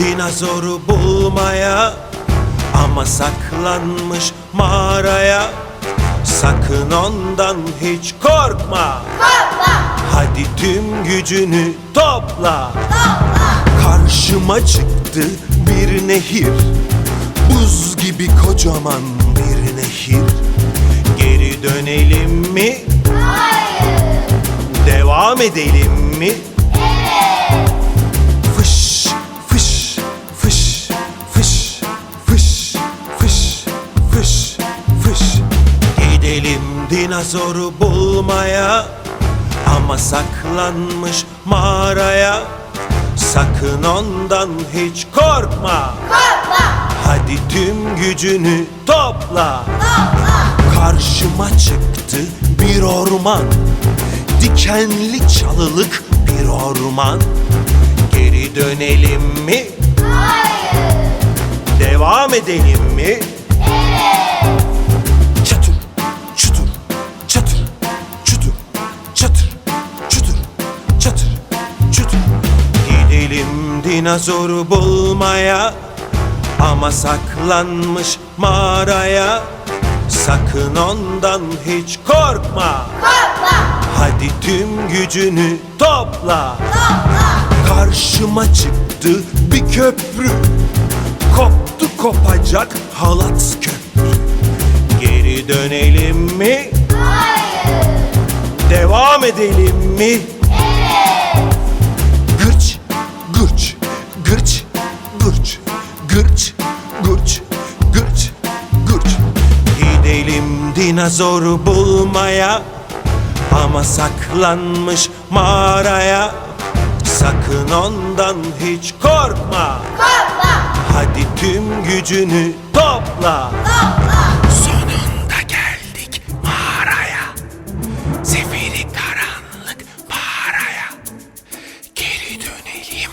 dinozoru bulmaya Ama saklanmış mağaraya Sakın ondan hiç korkma. Hadi tüm gücünü topla. Karşıma çıktı bir nehir. Buz gibi kocaman bir nehir. Geri dönelim mi? Devam edelim mi? Gidelim dinozoru bulmaya Ama saklanmış mağaraya Sakın ondan hiç korkma. Hadi tüm gücünü topla. Karşıma çıktı bir orman. Dikenli çalılık bir orman. Geri dönelim mi? Devam edelim mi? Dinozoru bulmaya Ama saklanmış mağaraya Sakın ondan hiç korkma. Hadi tüm gücünü topla. Karşıma çıktı bir köprü. Koptu kopacak halat köprü. Geri dönelim mi? Devam edelim mi? Gırç, gırç, gırç, gırç, gırç, gırç. Gidelim dinozoru bulmaya Ama saklanmış mağaraya. Sakın ondan hiç korkma. Hadi tüm gücünü topla. Sonunda geldik mağaraya. Zifiri karanlık mağaraya. Geri dönelim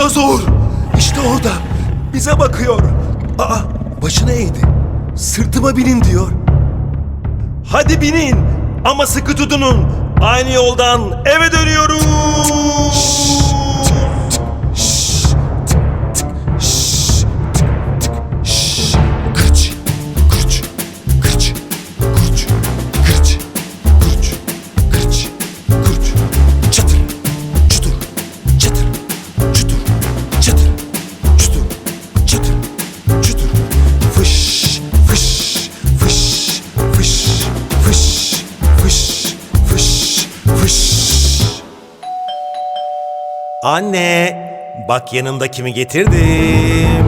Dinozor! İşte orada. Bize bakıyor. Aa, başını eğdi. Sırtıma binin diyor. Hadi binin ama sıkı tutunun. Aynı yoldan eve dönüyoruz. Kırç, Anne, bak yanımda kimi getirdim.